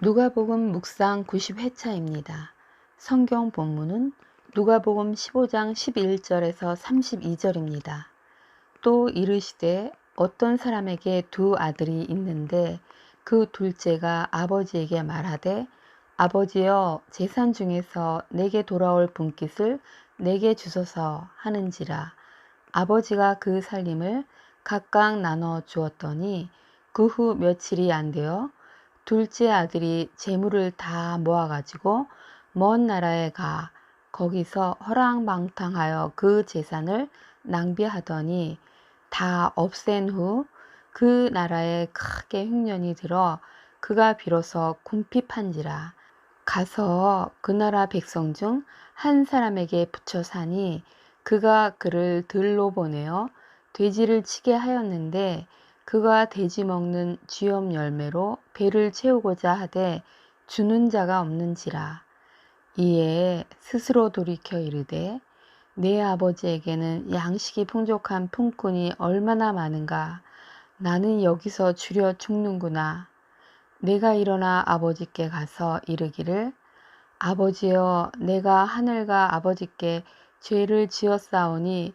누가복음 묵상 90회차입니다. 성경 본문은 누가복음 15장 11절에서 32절입니다. 또 이르시되 어떤 사람에게 두 아들이 있는데 그 둘째가 아버지에게 말하되 아버지여 재산 중에서 내게 돌아올 분깃을 내게 주소서 하는지라 아버지가 그 살림을 각각 나눠 주었더니 그 후 며칠이 안 되어 둘째 아들이 재물을 다 모아가지고 먼 나라에 가 거기서 허랑방탕하여 그 재산을 낭비하더니 다 없앤 후 그 나라에 크게 흉년이 들어 그가 비로소 궁핍한지라 가서 그 나라 백성 중 한 사람에게 붙여 사니 그가 그를 들로 보내어 돼지를 치게 하였는데 그가 돼지 먹는 쥐염 열매로 배를 채우고자 하되 주는 자가 없는지라. 이에 스스로 돌이켜 이르되 내 아버지에게는 양식이 풍족한 품꾼이 얼마나 많은가. 나는 여기서 줄여 죽는구나. 내가 일어나 아버지께 가서 이르기를 아버지여 내가 하늘과 아버지께 죄를 지었사오니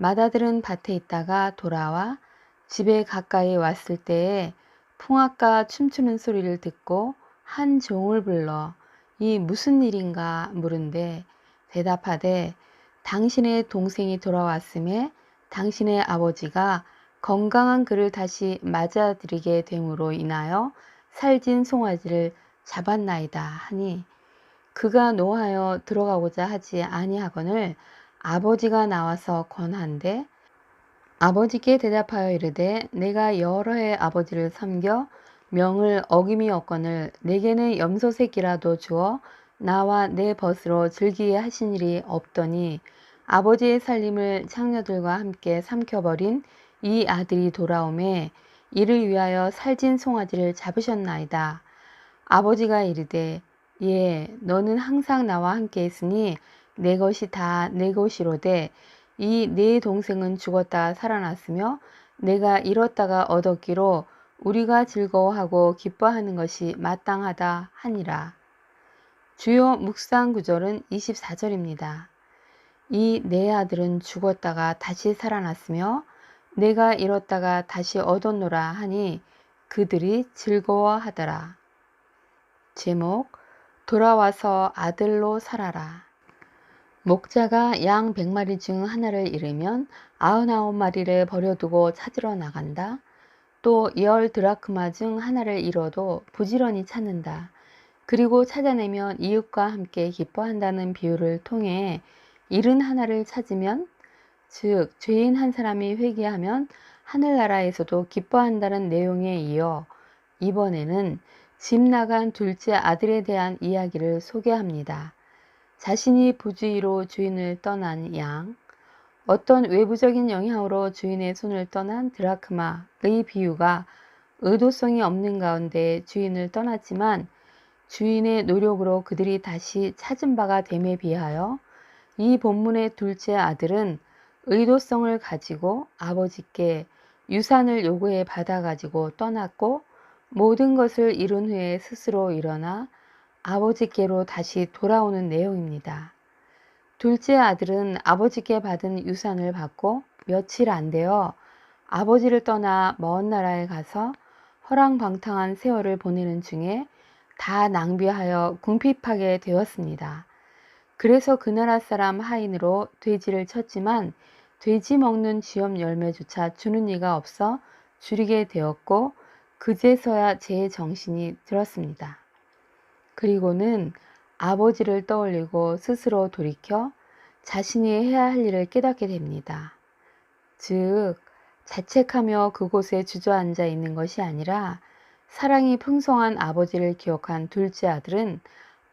맏아들은 밭에 있다가 돌아와 집에 가까이 왔을 때에 풍악가 춤추는 소리를 듣고 한 종을 불러 이 무슨 일인가 물은데 대답하되 당신의 동생이 돌아왔음에 당신의 아버지가 건강한 그를 다시 맞아들이게 됨으로 인하여 살진 송아지를 잡았나이다. 하니 그가 노하여 들어가고자 하지 아니하거늘 아버지가 나와서 권한데 아버지께 대답하여 이르되 내가 여러 해 아버지를 섬겨 명을 어김이 없거늘 내게는 염소 새끼라도 주어 나와 내 벗으로 즐기게 하신 일이 없더니 아버지의 살림을 창녀들과 함께 삼켜버린 이 아들이 돌아오매 이를 위하여 살진 송아지를 잡으셨나이다. 아버지가 이르되 예 너는 항상 나와 함께 있으니 내 것이 다 내 것이로되 이 네 동생은 죽었다 살아났으며 내가 잃었다가 얻었기로 우리가 즐거워하고 기뻐하는 것이 마땅하다 하니라. 주요 묵상 구절은 24절입니다. 이 내 아들은 죽었다가 다시 살아났으며 내가 잃었다가 다시 얻었노라 하니 그들이 즐거워하더라. 제목 돌아와서 아들로 살아라. 목자가 양 100마리 중 하나를 잃으면 99마리를 버려두고 찾으러 나간다. 또 열 드라크마 중 하나를 잃어도 부지런히 찾는다. 그리고 찾아내면 이웃과 함께 기뻐한다는 비유를 통해 잃은 하나를 찾으면 즉 죄인 한 사람이 회개하면 하늘나라에서도 기뻐한다는 내용에 이어 이번에는 집 나간 둘째 아들에 대한 이야기를 소개합니다. 자신이 부주의로 주인을 떠난 양, 어떤 외부적인 영향으로 주인의 손을 떠난 드라크마의 비유가 의도성이 없는 가운데 주인을 떠났지만 주인의 노력으로 그들이 다시 찾은 바가 됨에 비하여 이 본문의 둘째 아들은 의도성을 가지고 아버지께 유산을 요구해 받아가지고 떠났고 모든 것을 이룬 후에 스스로 일어나 아버지께로 다시 돌아오는 내용입니다. 둘째 아들은 아버지께 받은 유산을 받고 며칠 안 되어 아버지를 떠나 먼 나라에 가서 허랑방탕한 세월을 보내는 중에 다 낭비하여 궁핍하게 되었습니다. 그래서 그 나라 사람 하인으로 돼지를 쳤지만 돼지 먹는 쥐염 열매조차 주는 이가 없어 줄이게 되었고 그제서야 제 정신이 들었습니다. 그리고는 아버지를 떠올리고 스스로 돌이켜 자신이 해야 할 일을 깨닫게 됩니다. 즉, 자책하며 그곳에 주저앉아 있는 것이 아니라 사랑이 풍성한 아버지를 기억한 둘째 아들은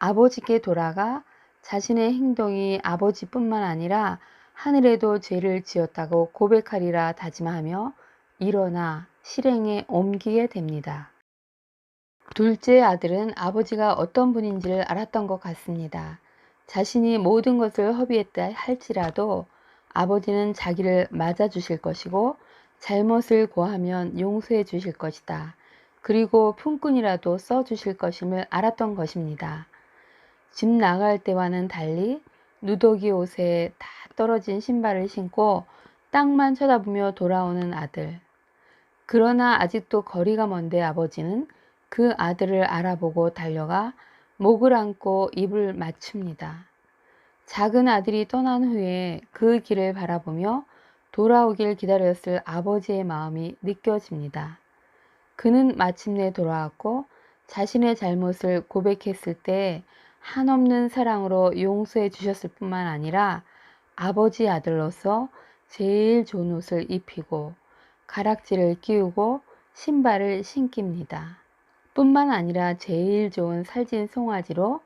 아버지께 돌아가 자신의 행동이 아버지뿐만 아니라 하늘에도 죄를 지었다고 고백하리라 다짐하며 일어나 실행에 옮기게 됩니다. 둘째 아들은 아버지가 어떤 분인지를 알았던 것 같습니다. 자신이 모든 것을 허비했다 할지라도 아버지는 자기를 맞아주실 것이고 잘못을 고하면 용서해 주실 것이다. 그리고 품꾼이라도 써 주실 것임을 알았던 것입니다. 집 나갈 때와는 달리 누더기 옷에 다 떨어진 신발을 신고 땅만 쳐다보며 돌아오는 아들. 그러나 아직도 거리가 먼데 아버지는 그 아들을 알아보고 달려가 목을 안고 입을 맞춥니다. 작은 아들이 떠난 후에 그 길을 바라보며 돌아오길 기다렸을 아버지의 마음이 느껴집니다. 그는 마침내 돌아왔고 자신의 잘못을 고백했을 때 한없는 사랑으로 용서해 주셨을 뿐만 아니라 아버지 아들로서 제일 좋은 옷을 입히고 가락지를 끼우고 신발을 신깁니다. 뿐만 아니라 제일 좋은 살찐 송아지로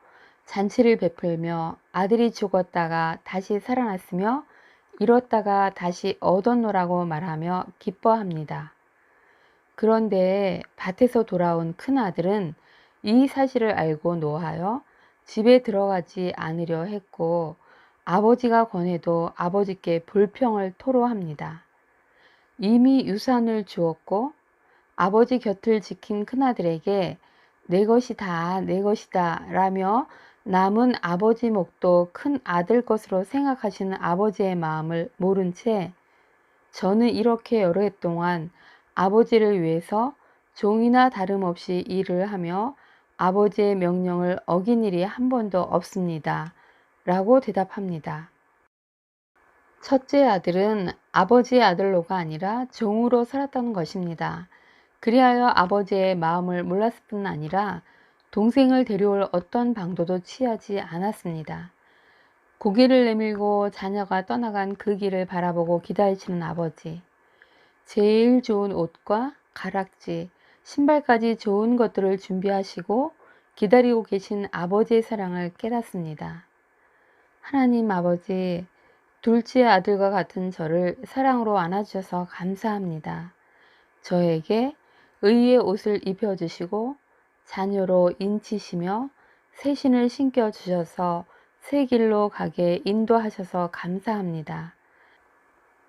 잔치를 베풀며 아들이 죽었다가 다시 살아났으며 잃었다가 다시 얻었노라고 말하며 기뻐합니다. 그런데 밭에서 돌아온 큰 아들은 이 사실을 알고 노하여 집에 들어가지 않으려 했고 아버지가 권해도 아버지께 불평을 토로합니다. 이미 유산을 주었고 아버지 곁을 지킨 큰아들에게 내 것이 다 내 것이다 라며 남은 아버지 목도 큰 아들 것으로 생각하시는 아버지의 마음을 모른 채 저는 이렇게 여러 해 동안 아버지를 위해서 종이나 다름없이 일을 하며 아버지의 명령을 어긴 일이 한 번도 없습니다. 라고 대답합니다. 첫째 아들은 아버지의 아들로가 아니라 종으로 살았다는 것입니다. 그리하여 아버지의 마음을 몰랐을 뿐 아니라 동생을 데려올 어떤 방도도 취하지 않았습니다. 고개를 내밀고 자녀가 떠나간 그 길을 바라보고 기다리시는 아버지. 제일 좋은 옷과 가락지, 신발까지 좋은 것들을 준비하시고 기다리고 계신 아버지의 사랑을 깨닫습니다. 하나님 아버지, 둘째 아들과 같은 저를 사랑으로 안아주셔서 감사합니다. 저에게 의의 옷을 입혀주시고 자녀로 인치시며 새 신을 신겨주셔서 새 길로 가게 인도하셔서 감사합니다.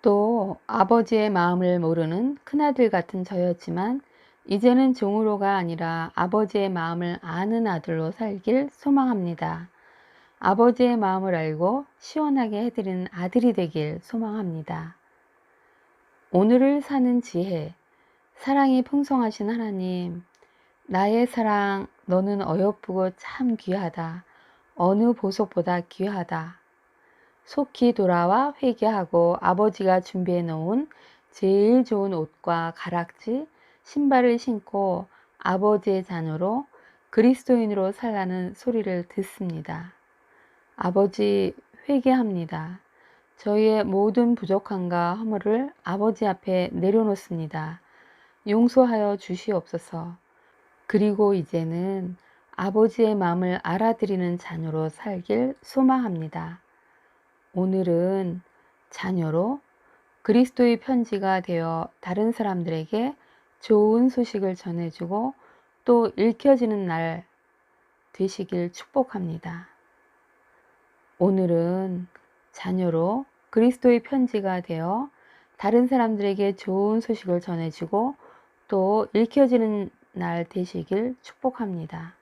또 아버지의 마음을 모르는 큰아들 같은 저였지만 이제는 종으로가 아니라 아버지의 마음을 아는 아들로 살길 소망합니다. 아버지의 마음을 알고 시원하게 해드리는 아들이 되길 소망합니다. 오늘을 사는 지혜, 사랑이 풍성하신 하나님, 나의 사랑, 너는 어여쁘고 참 귀하다. 어느 보석보다 귀하다. 속히 돌아와 회개하고 아버지가 준비해 놓은 제일 좋은 옷과 가락지, 신발을 신고 아버지의 자녀로 그리스도인으로 살라는 소리를 듣습니다. 아버지 회개합니다. 저희의 모든 부족함과 허물을 아버지 앞에 내려놓습니다. 용서하여 주시옵소서. 그리고 이제는 아버지의 마음을 알아들이는 자녀로 살길 소망합니다. 오늘은 자녀로 그리스도의 편지가 되어 다른 사람들에게 좋은 소식을 전해주고 또 읽혀지는 날 되시길 축복합니다. 오늘은 자녀로 그리스도의 편지가 되어 다른 사람들에게 좋은 소식을 전해주고 또 읽혀지는 날 되시길 축복합니다.